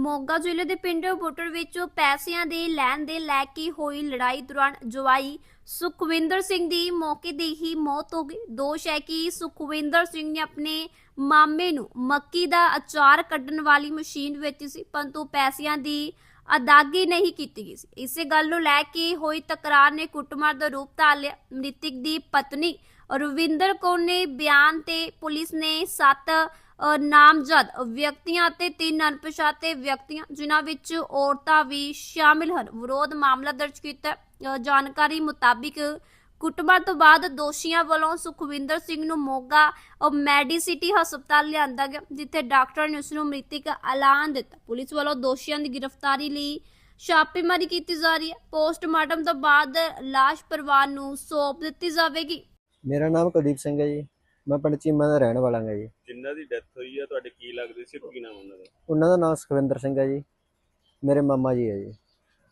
ਮੋਗਾ ਜ਼ਿਲ੍ਹੇ ਦੇ ਪਿੰਡ ਬੁੱਟਰ ਵਿੱਚ ਪੈਸਿਆਂ ਦੇ ਲੈਣ ਦੇ ਲੈ ਕੇ ਹੋਈ ਲੜਾਈ ਦੌਰਾਨ ਜਵਾਈ ਸੁਖਵਿੰਦਰ ਸਿੰਘ ਦੀ ਮੌਕੇ ਤੇ ਹੀ ਮੌਤ ਹੋ ਗਈ। ਦੋਸ਼ ਹੈ ਕਿ ਸੁਖਵਿੰਦਰ ਸਿੰਘ ਨੇ ਆਪਣੇ ਮਾਮੇ ਨੂੰ ਮੱਕੀ ਦਾ ਅਚਾਰ ਕੱਢਣ ਵਾਲੀ ਮਸ਼ੀਨ ਵੇਚੀ ਸੀ, ਪਰੰਤੂ ਪੈਸਿਆਂ ਦੀ ਅਦਾਗੀ ਨਹੀਂ ਕੀਤੀ ਗਈ ਸੀ। ਇਸੇ ਗੱਲ ਨੂੰ ਲੈ ਕੇ ਹੋਈ ਤਕਰਾਰ ਨੇ ਕੁੱਟਮਾਰ ਦਾ ਰੂਪ ਧਾਰ ਲਿਆ। ਮ੍ਰਿਤਕ ਦੀ ਪਤਨੀ ਰਵਿੰਦਰ ਕੌਰ ਨੇ ਬਿਆਨ ਤੇ ਪੁਲਿਸ ਨੇ ਸੱਤ ਨਾਮਜ਼ਦ ਵਿਅਕਤੀਆਂ ਅਤੇ ਤਿੰਨ ਅਣਪਛਾਤੇ ਵਿਅਕਤੀਆਂ, ਜਿਨ੍ਹਾਂ ਵਿੱਚ ਔਰਤਾਂ ਵੀ ਸ਼ਾਮਿਲ ਹਨ। ਵਿਰੋਧ ਮਾਮਲਾ ਦਰਜ ਕੀਤਾ ਜਾਣਕਾਰੀ ਮੁਤਾਬਿਕ ਕੁੱਟਮਾਰ ਤੋਂ ਬਾਅਦ ਦੋਸ਼ੀਆਂ ਵੱਲੋਂ ਸੁਖਵਿੰਦਰ ਸਿੰਘ ਨੂੰ ਮੋਗਾ ਮੈਡੀਸਿਟੀ ਹਸਪਤਾਲ ਲਿਆਂਦਾ ਗਿਆ, ਜਿੱਥੇ ਡਾਕਟਰ ਨੇ ਉਸ ਨੂੰ ਮ੍ਰਿਤਕ ਐਲਾਨ ਦਿੱਤਾ। ਪੁਲਿਸ ਵੱਲੋਂ ਦੋਸ਼ੀਆਂ ਦੀ ਗ੍ਰਿਫਤਾਰੀ ਲਈ ਛਾਪੇਮਾਰੀ ਕੀਤੀ ਜਾ ਰਹੀ ਹੈ। ਪੋਸਟਮਾਰਟਮ ਤੋਂ ਬਾਅਦ ਲਾਸ਼ ਪਰਿਵਾਰ ਨੂੰ ਸੌਂਪ ਦਿੱਤੀ ਜਾਵੇਗੀ। ਮੇਰਾ ਨਾਮ ਕੁਲਦੀਪ ਸਿੰਘ ਹੈ ਜੀ। ਮੈਂ ਪਿੰਡ ਚੀਮਾ ਦਾ ਰਹਿਣ ਵਾਲਾ ਹਾਂ ਜੀ। ਜਿਨ੍ਹਾਂ ਦੀ ਡੈਥ ਹੋਈ ਆ ਤੁਹਾਡੇ ਕੀ ਲੱਗਦੇ ਸੀ ਕੀ ਨਾਮ ਉਹਨਾਂ ਦਾ? ਉਹਨਾਂ ਦਾ ਨਾਮ ਸੁਖਵਿੰਦਰ ਸਿੰਘ ਹੈ ਜੀ। ਮੇਰੇ ਮਾਮਾ ਜੀ ਹੈ ਜੀ।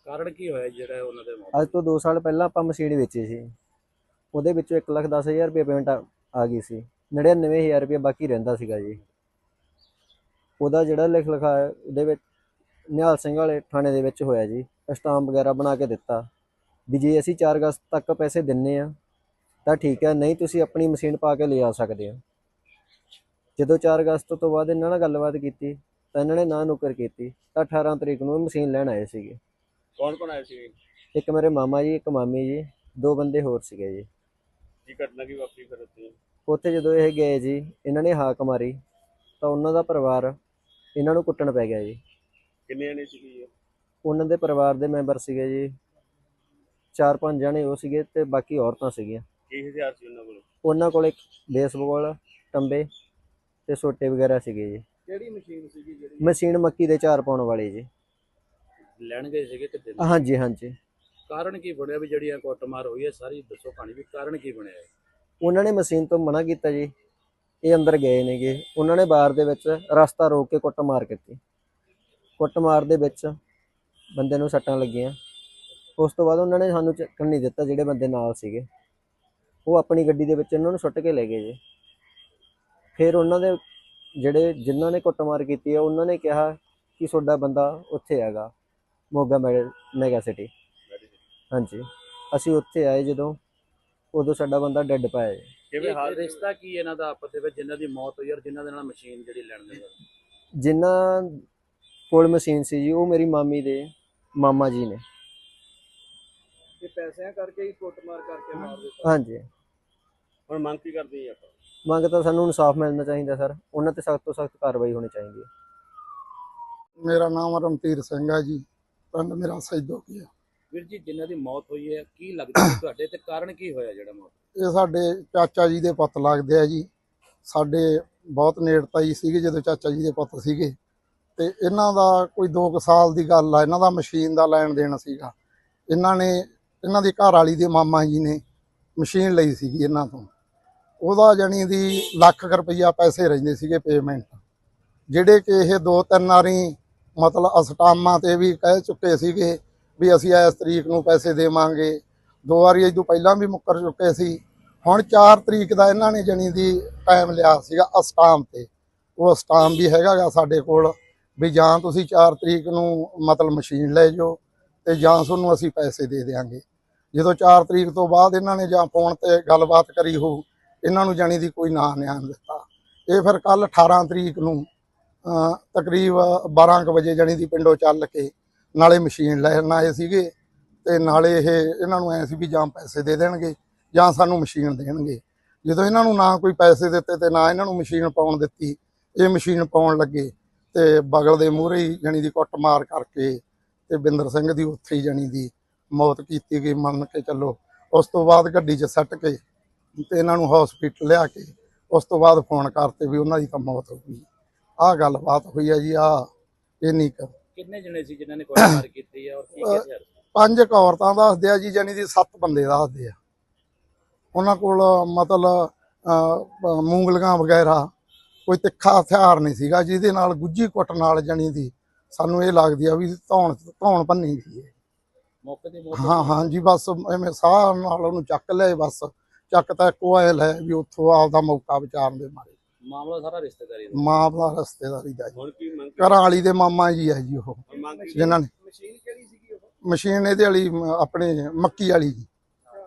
ਕਾਰਨ ਕੀ ਹੋਇਆ ਜਿਹੜਾ ਉਹਨਾਂ ਦੇ ਮੌਤ ਅੱਜ ਤੋਂ 2 ਸਾਲ ਪਹਿਲਾਂ ਆਪਾਂ ਮਸ਼ੀਨ ਵੇਚੀ ਸੀ। ਉਹਦੇ ਵਿੱਚੋਂ 1 ਲੱਖ ਦਸ ਹਜ਼ਾਰ ਰੁਪਏ ਪੇਮੈਂਟ ਆ ਗਈ ਸੀ। 99000 ਰੁਪਏ ਬਾਕੀ ਰਹਿੰਦਾ ਸੀਗਾ ਜੀ। ਉਹਦਾ ਜਿਹੜਾ ਲਿਖ ਲਿਖਾ ਹੈ ਉਹਦੇ ਵਿੱਚ ਨਿਹਾਲ ਸਿੰਘ ਵਾਲੇ ਥਾਣੇ ਦੇ ਵਿੱਚ ਹੋਇਆ ਜੀ। ਸਟਾਂਪ ਵਗੈਰਾ ਬਣਾ ਕੇ ਦਿੱਤਾ। ਵੀ ਜੇ ਅਸੀਂ 4 ਅਗਸਤ ਤੱਕ ਪੈਸੇ ਦਿੰਨੇ ਆ ਤਾਂ ਠੀਕ ਹੈ ਨਹੀਂ ਤੁਸੀਂ ਆਪਣੀ ਮਸ਼ੀਨ ਪਾ ਕੇ ਲਿਆ ਸਕਦੇ ਹੋ। ਜਦੋਂ 4 ਅਗਸਤ ਤੋਂ ਬਾਅਦ ਇਹਨਾਂ ਨਾਲ ਗੱਲਬਾਤ ਕੀਤੀ ਤਾਂ ਇਹਨਾਂ ਨੇ ਨਾ ਨੁਕਰ ਕੀਤੀ ਤਾਂ 18 ਤਰੀਕ ਨੂੰ ਮਸ਼ੀਨ ਲੈਣ ਆਏ ਸੀਗੇ। ਕੌਣ ਕੌਣ ਆਏ ਸੀ ਇੱਕ ਮੇਰੇ ਮਾਮਾ ਜੀ ਇੱਕ ਮਾਮੀ ਜੀ ਦੋ ਬੰਦੇ ਹੋਰ ਸੀਗੇ ਜੀ। ਕੀ ਘਟਨਾ ਕੀ ਵਾਪਰੀ ਫਿਰ ਉੱਥੇ? ਉੱਥੇ ਜਦੋਂ ਇਹ ਗਏ ਜੀ ਇਹਨਾਂ ਨੇ ਹਾਕ ਮਾਰੀ ਤਾਂ ਉਹਨਾਂ ਦਾ ਪਰਿਵਾਰ ਇਹਨਾਂ ਨੂੰ ਕੁੱਟਣ ਪੈ ਗਿਆ ਜੀ। ਕਿੰਨੇ ਜਣੇ ਸੀ ਉਹਨਾਂ ਦੇ ਪਰਿਵਾਰ ਦੇ ਮੈਂਬਰ ਸੀਗੇ ਜੀ ਚਾਰ ਪੰਜ ਜਣੇ ਉਹ ਸੀਗੇ ਤੇ ਬਾਕੀ ਔਰਤਾਂ ਸੀਗੀਆਂ। ਕੀ ਹਥਿਆਰ ਸੀ ਉਹਨਾਂ ਕੋਲ? ਉਹਨਾਂ ਕੋਲ ਇੱਕ ਬੇਸਬਾਲ ਟੰਬੇ ਤੇ ਸੋਟੇ ਵਗੈਰਾ ਸੀਗੇ ਜੀ। ਕਿਹੜੀ ਮਸ਼ੀਨ ਸੀਗੀ ਜਿਹੜੀ? ਮਸ਼ੀਨ ਮੱਕੀ ਦੇ ਚਾਰ ਪਾਉਣ ਵਾਲੀ ਜੀ। ਲੈਣ ਗਏ ਸੀਗੇ ਕਿਤੇ? ਹਾਂਜੀ ਹਾਂਜੀ। ਕਾਰਨ ਕੀ ਬਣਿਆ ਵੀ ਜਿਹੜੀ ਇਹ ਕੁੱਟਮਾਰ ਹੋਈ ਹੈ? ਸਾਰੀ ਦੱਸੋ ਕਹਾਣੀ ਵੀ ਕਾਰਨ ਕੀ ਬਣਿਆ ਹੈ ਉਹਨਾਂ ਨੇ ਮਸ਼ੀਨ ਤੋਂ ਮਨਾ ਕੀਤਾ ਜੀ। ਇਹ ਅੰਦਰ ਗਏ ਨੇਗੇ ਉਹਨਾਂ ਨੇ ਬਾਰ ਦੇ ਵਿੱਚ ਰਸਤਾ ਰੋਕ ਕੇ ਕੁੱਟਮਾਰ ਕੀਤੀ। ਕੁੱਟਮਾਰ ਦੇ ਵਿੱਚ ਬੰਦੇ ਨੂੰ ਸੱਟਾਂ ਲੱਗੀਆਂ। ਉਸ ਤੋਂ ਬਾਅਦ ਉਹਨਾਂ ਨੇ ਸਾਨੂੰ ਚੱਕਣ ਨਹੀਂ ਦਿੱਤਾ ਜਿਹੜੇ ਬੰਦੇ ਨਾਲ ਸੀਗੇ। ਉਹ ਆਪਣੀ ਗੱਡੀ ਦੇ ਵਿੱਚ ਇਹਨਾਂ ਨੂੰ ਸੁੱਟ ਕੇ ਲੈ ਗਏ ਜੀ। ਫਿਰ ਉਹਨਾਂ ਦੇ ਜਿਹੜੇ ਜਿਨ੍ਹਾਂ ਨੇ ਕੁੱਟਮਾਰ ਕੀਤੀ ਹੈ ਉਹਨਾਂ ਨੇ ਕਿਹਾ ਕਿ ਤੁਹਾਡਾ ਬੰਦਾ ਉੱਥੇ ਹੈਗਾ ਮੋਗਾ ਮੈਗਾ ਸਿਟੀ। ਹਾਂਜੀ। ਅਸੀਂ ਉੱਥੇ ਆਏ ਜਦੋਂ ਉਦੋਂ ਸਾਡਾ ਬੰਦਾ ਡੈੱਡ ਪਾਇਆ ਜੀ। ਕਿਵੇਂ ਹਾਲ ਰਿਸ਼ਤਾ ਕੀ ਇਹਨਾਂ ਦਾ ਆਪਸ ਦੇ ਵਿੱਚ ਜਿਨ੍ਹਾਂ ਦੀ ਮੌਤ ਹੋਈ ਔਰ ਜਿਨ੍ਹਾਂ ਦੇ ਨਾਲ ਮਸ਼ੀਨ ਜਿਹੜੀ ਲੈਣ ਦੇ ਜਿਨ੍ਹਾਂ ਕੋਲ ਮਸ਼ੀਨ ਸੀ ਜੀ ਉਹ ਮੇਰੀ ਮਾਮੀ ਦੇ ਮਾਮਾ ਜੀ ਨੇ। ਇਹ ਪੈਸਿਆਂ ਕਰਕੇ ਹੀ ਕੁੱਟਮਾਰ ਕਰਕੇ ਮਾਰ ਦਿੱਤਾ। ਹਾਂਜੀ। ਹੁਣ ਮੰਗ ਕੀ ਕਰਦੇ ਜੀ ਆਪਾਂ? ਮੰਗ ਤਾਂ ਸਾਨੂੰ ਇਨਸਾਫ ਮਿਲਣਾ ਚਾਹੀਦਾ ਸਰ ਉਹਨਾਂ ਤੇ ਸਖਤ ਤੋਂ ਸਖਤ ਕਾਰਵਾਈ ਹੋਣੀ ਚਾਹੀਦੀ ਹੈ। ਮੇਰਾ ਨਾਮ ਰਮਤੀਰ ਸਿੰਘ ਹੈ ਜੀ ਪਿੰਡ ਮੇਰਾ ਸੈਦੋ ਕੀ ਹੈ ਵੀਰ ਜੀ ਜਿਨ੍ਹਾਂ ਦੀ ਮੌਤ ਹੋਈ ਹੈ ਕੀ ਲੱਗਦਾ ਤੁਹਾਡੇ ਤੇ ਕਾਰਨ ਕੀ ਹੋਇਆ ਜਿਹੜਾ ਮੌਤ? ਇਹ ਸਾਡੇ ਚਾਚਾ ਜੀ ਦੇ ਪੁੱਤ ਲੱਗਦੇ ਆ ਜੀ। ਸਾਡੇ ਬਹੁਤ ਨੇੜਤਾ ਹੀ ਸੀਗੇ ਜਦੋਂ ਚਾਚਾ ਜੀ ਦੇ ਪੁੱਤ ਸੀਗੇ। ਤੇ ਇਹਨਾਂ ਦਾ ਕੋਈ 2 ਸਾਲ ਦੀ ਗੱਲ ਆ ਇਹਨਾਂ ਦਾ ਮਸ਼ੀਨ ਦਾ ਲੈਣ ਦੇਣ ਸੀਗਾ। ਇਹਨਾਂ ਨੇ ਇਹਨਾਂ ਦੀ ਘਰ ਵਾਲੀ ਦੇ ਮਾਮਾ ਜੀ ਨੇ ਮਸ਼ੀਨ ਲਈ ਸੀਗੀ ਇਹਨਾਂ ਤੋਂ। ਉਹਦਾ ਜਣੀ ਦੀ ਲੱਖ ਰੁਪਈਆ ਪੈਸੇ ਰਹਿੰਦੇ ਸੀਗੇ ਪੇਮੈਂਟ ਜਿਹੜੇ ਕਿ ਇਹ ਦੋ ਤਿੰਨ ਵਾਰੀ ਮਤਲਬ ਅਸਟਾਮਾਂ ਤੇ ਵੀ ਕਹਿ ਚੁੱਕੇ ਸੀਗੇ ਵੀ ਅਸੀਂ ਇਸ ਤਰੀਕ ਨੂੰ ਪੈਸੇ ਦੇਵਾਂਗੇ। ਦੋ ਵਾਰੀ ਇਹ ਤੋਂ ਪਹਿਲਾਂ ਵੀ ਮੁੱਕਰ ਚੁੱਕੇ ਸੀ। ਹੁਣ 4 ਤਰੀਕ ਦਾ ਇਹਨਾਂ ਨੇ ਜਣੀ ਦੀ ਟਾਈਮ ਲਿਆ ਸੀਗਾ ਅਸਟਾਮ ਤੇ। ਉਹ ਅਸਟਾਮ ਵੀ ਹੈਗਾਗਾ ਸਾਡੇ ਕੋਲ ਵੀ ਜਾਂ ਤੁਸੀਂ 4 ਤਰੀਕ ਨੂੰ ਮਤਲਬ ਮਸ਼ੀਨ ਲੈ ਜਾਓ ਤੇ ਜਾਂ ਤੁਹਾਨੂੰ ਅਸੀਂ ਪੈਸੇ ਦੇ ਦੇਵਾਂਗੇ ਜਦੋਂ 4 ਤਰੀਕ ਤੋਂ ਬਾਅਦ ਇਹਨਾਂ ਨੇ ਜਾਂ ਫੋਨ ਤੇ ਗੱਲਬਾਤ ਕਰੀ ਹੋ ਇਹਨਾਂ ਨੂੰ ਜਾਣੀ ਦੀ ਕੋਈ ਨਾਂ ਨਿਆਣ ਦਿੱਤਾ। ਇਹ ਫਿਰ ਕੱਲ 18 ਤਰੀਕ ਨੂੰ ਤਕਰੀਬ 12 ਕੁ ਵਜੇ ਜਾਣੀ ਦੀ ਪਿੰਡੋਂ ਚੱਲ ਕੇ ਨਾਲੇ ਮਸ਼ੀਨ ਲੈਣ ਆਏ ਸੀਗੇ ਤੇ ਨਾਲੇ ਇਹ ਇਹਨਾਂ ਨੂੰ ਐ ਸੀ ਵੀ ਜਾਂ ਪੈਸੇ ਦੇ ਦੇਣਗੇ ਜਾਂ ਸਾਨੂੰ ਮਸ਼ੀਨ ਦੇਣਗੇ। ਜਦੋਂ ਇਹਨਾਂ ਨੂੰ ਨਾ ਕੋਈ ਪੈਸੇ ਦਿੱਤੇ ਤੇ ਨਾ ਇਹਨਾਂ ਨੂੰ ਮਸ਼ੀਨ ਪਾਉਣ ਦਿੱਤੀ, ਇਹ ਮਸ਼ੀਨ ਪਾਉਣ ਲੱਗੇ ਤੇ ਬਗਲ ਦੇ ਮੂਹਰੇ ਹੀ ਜਣੀ ਦੀ ਕੁੱਟ ਮਾਰ ਕਰਕੇ ਤੇ ਬਿੰਦਰ ਸਿੰਘ ਦੀ ਉੱਥੇ ਹੀ ਜਣੀ ਦੀ ਮੌਤ ਕੀਤੀ ਗਈ। ਮੰਨ ਕੇ ਚੱਲੋ, ਉਸ ਤੋਂ ਬਾਅਦ ਗੱਡੀ 'ਚ ਸੱਟ ਕੇ ਤੇ ਇਹਨਾਂ ਨੂੰ ਹਸਪੀਟਲ ਲਿਆ ਕੇ ਉਸ ਤੋਂ ਬਾਅਦ ਫੋਨ ਕਰਤੇ ਵੀ ਉਹਨਾਂ ਦੀ ਤਾਂ ਮੌਤ ਹੋ ਗਈ ਆਹ ਗੱਲਬਾਤ ਹੋਈ ਹੈ ਜੀ ਆ ਇੰਨੀ ਕੁ ਕਿੰਨੇ ਜਣੇ ਸੀ ਜਿਨ੍ਹਾਂ ਨੇ ਕੁੱਟਮਾਰ ਕੀਤੀ ਹੈ ਔਰ ਕੀ ਕੀ ਹਥਿਆਰ ਸੀ? ਪੰਜ ਕੁ ਔਰਤਾਂ ਦੱਸਦੇ ਆ ਜੀ ਜਾਨੀ ਦੀ ਸੱਤ ਬੰਦੇ ਦੱਸਦੇ ਆ ਉਹਨਾਂ ਕੋਲ ਮਤਲਬ ਅਹ, ਮੂੰਗਲੀਆਂ ਵਗੈਰਾ ਕੋਈ ਤਿੱਖਾ ਹਥਿਆਰ ਨਹੀਂ ਸੀਗਾ ਜਿਹਦੇ ਨਾਲ ਗੁੱਜੀ ਕੁੱਟ ਨਾਲ ਜਾਨੀ ਦੀ ਸਾਨੂੰ ਇਹ ਲੱਗਦੀ ਆ ਵੀ ਧੌਣ ਧੌਣ ਭੰਨੀ ਸੀ ਇਹ। ਮੌਕੇ ਤੇ ਮੌਤ ਹਾਂ ਹਾਂ ਜੀ ਬਸ ਐਵੇਂ ਸਾਹ ਨਾਲ ਉਹਨੂੰ ਚੱਕ ਲਿਆ ਬਸ ਚੱਕ ਤਾਂ ਇੱਕੋ ਐ ਲੈ ਵੀ ਉੱਥੋਂ ਆਪਦਾ ਮੌਕਾ ਵਿਚਾਰਨ ਦੇ ਮਾਰੇ। ਮਾਮਲਾ ਸਾਰਾ ਰਿਸ਼ਤੇਦਾਰੀ ਦਾ? ਮਾਮਲਾ ਰਸਤੇਦਾਰੀ ਦਾ ਜੀ। ਹੁਣ ਕੀ ਮੰਗ ਘਰਾਂ ਵਾਲੀ ਦੇ ਮਾਮਾ ਜੀ ਹੈ ਜੀ ਉਹ ਮੰਗ ਜਿਨ੍ਹਾਂ ਨੇ। ਮਸ਼ੀਨ ਕਿਹੜੀ ਸੀਗੀ ਉਹ? ਮਸ਼ੀਨ ਇਹਦੇ ਵਾਲੀ ਮ- ਆਪਣੇ ਮੱਕੀ ਵਾਲੀ ਜੀ।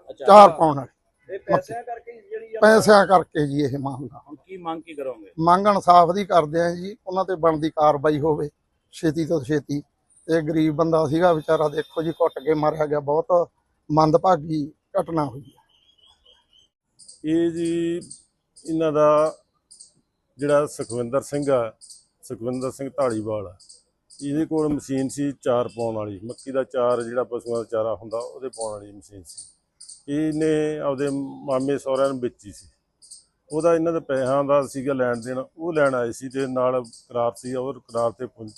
ਅੱਛਾ। ਚਾਰ ਪਾਉਣ ਵਾਲੀ। ਇਹ ਪੈਸਿਆਂ ਕਰਕੇ ਜਿਹੜੀ ਆ ਪੈਸਿਆਂ ਕਰਕੇ ਜੀ ਇਹ ਮਾਮਲਾ। ਹੁਣ ਕੀ ਮੰਗ ਕੀ ਕਰੋਗੇ? ਮੰਗ ਇਨਸਾਫ ਦੀ ਕਰਦੇ ਆ ਜੀ ਉਹਨਾਂ ਤੇ ਬਣਦੀ ਕਾਰਵਾਈ ਹੋਵੇ ਛੇਤੀ ਤੋਂ ਛੇਤੀ। ਤੇ ਗਰੀਬ ਬੰਦਾ ਸੀਗਾ ਵਿਚਾਰਾ ਦੇਖੋ ਜੀ ਕੁੱਟ ਕੇ ਮਾਰਿਆ ਗਿਆ ਬਹੁਤ ਮੰਦਭਾਗੀ ਘਟਨਾ ਹੋਈ ਹੈ ਇਹ ਜੀ ਇਹਨਾਂ ਦਾ ਜਿਹੜਾ ਸੁਖਵਿੰਦਰ ਸਿੰਘ ਆ, ਸੁਖਵਿੰਦਰ ਸਿੰਘ ਢਾਲੀਵਾਲ ਆ, ਇਹਦੇ ਕੋਲ ਮਸ਼ੀਨ ਸੀ ਚਾਰ ਪਾਉਣ ਵਾਲੀ, ਮੱਕੀ ਦਾ ਚਾਰ ਜਿਹੜਾ ਪਸ਼ੂਆਂ ਦਾ ਚਾਰਾ ਹੁੰਦਾ ਉਹਦੇ ਪਾਉਣ ਵਾਲੀ ਮਸ਼ੀਨ ਸੀ। ਇਹਨੇ ਆਪਦੇ ਮਾਮੇ ਸਹੁਰਿਆਂ ਨੂੰ ਵੇਚੀ ਸੀ। ਉਹਦਾ ਇਹਨਾਂ ਦੇ ਪੈਸਿਆਂ ਦਾ ਸੀਗਾ ਲੈਣ ਦੇਣ, ਉਹ ਲੈਣ ਆਏ ਸੀ ਤੇ ਨਾਲ ਕਰਾਰ ਸੀ, ਉਹ ਕਰਾਰ ਤੇ ਪੁੰ-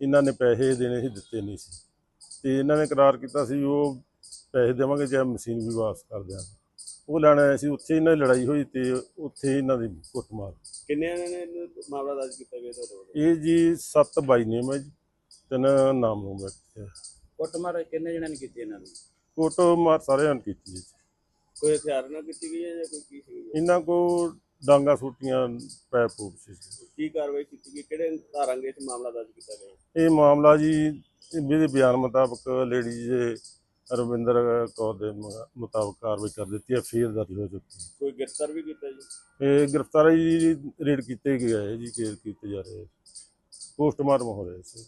ਇਹਨਾਂ ਨੇ ਪੈਸੇ ਦੇਣੇ ਸੀ, ਦਿੱਤੇ ਨਹੀਂ ਸੀ। ਤੇ ਇਹਨਾਂ ਨੇ ਕਰਾਰ ਕੀਤਾ ਸੀ ਉਹ ਪੈਸੇ ਦੇਵਾਂਗੇ ਜਾਂ ਮਸ਼ੀਨ ਵੀ ਵਾਪਸ ਕਰ ਦਿਆਂਗੇ। ਉਹ ਲੈਣ ਆਏ ਸੀ ਉੱਥੇ ਇਹਨਾਂ ਦੀ ਲੜਾਈ ਹੋਈ ਤੇ ਉੱਥੇ ਇਹਨਾਂ ਦੀ ਕੁੱਟਮਾਰ। ਕਿੰਨੇ ਨੇ ਮਾਮਲਾ ਦਰਜ ਕੀਤਾ ਗਿਆ ਤੁਹਾਡੇ ਇਹ ਜੀ ਸੱਤ ਬਾਈ ਨੇਮ ਹੈ ਜੀ ਤਿੰਨ ਨਾਮ ਨੂੰ ਬੈਠੇ ਕੁੱਟਮਾਰ ਕਿੰਨੇ ਜਣਿਆਂ ਨੇ ਕੀਤੀ ਇਹਨਾਂ ਦੀ? ਕੁੱਟਮਾਰ ਸਾਰਿਆਂ ਨੇ ਕੀਤੀ ਜੀ। ਕੋਈ ਹਥਿਆਰ ਨਾਲ ਕੀਤੀ ਗਈ ਹੈ ਜਾਂ ਕੋਈ ਕੀ ਸੀ? ਇਹਨਾਂ ਕੋ ਡਾਂਗਾ ਸੂਟੀਆਂ ਪੈਪ ਪੂਪ ਸੀ। ਕੀ ਕਾਰਵਾਈ ਕੀਤੀ ਗਈ? ਕਿਹੜੇ ਧਾਰਾਂਗੇ ਇਸ ਮਾਮਲਾ ਦਰਜ ਕੀਤਾ ਗਿਆ? ਇਹ ਮਾਮਲਾ ਜੀ ਇਹਦੇ ਬਿਆਨ ਮੁਤਾਬਕ ਲੇਡੀ ਜੇ ਰਵਿੰਦਰ ਕੌਰ ਦੇ ਮ- ਮੁਤਾਬਕ ਕਾਰਵਾਈ ਕਰ ਦਿੱਤੀ ਹੈ ਫੇਰ ਦਰਜ ਹੋ ਚੁੱਕੀ ਹੈ। ਕੋਈ ਗ੍ਰਿਫਤਾਰ ਵੀ ਕੀਤਾ ਜੀ? ਇਹ ਗ੍ਰਿਫਤਾਰੀ ਰੇਡ ਕੀਤੇ ਗਏ ਹੈ ਜੀ ਕੇਸ ਕੀਤੇ ਜਾ ਰਹੇ ਪੋਸਟਮਾਰਟਮ ਹੋ ਰਿਹਾ ਸੀ।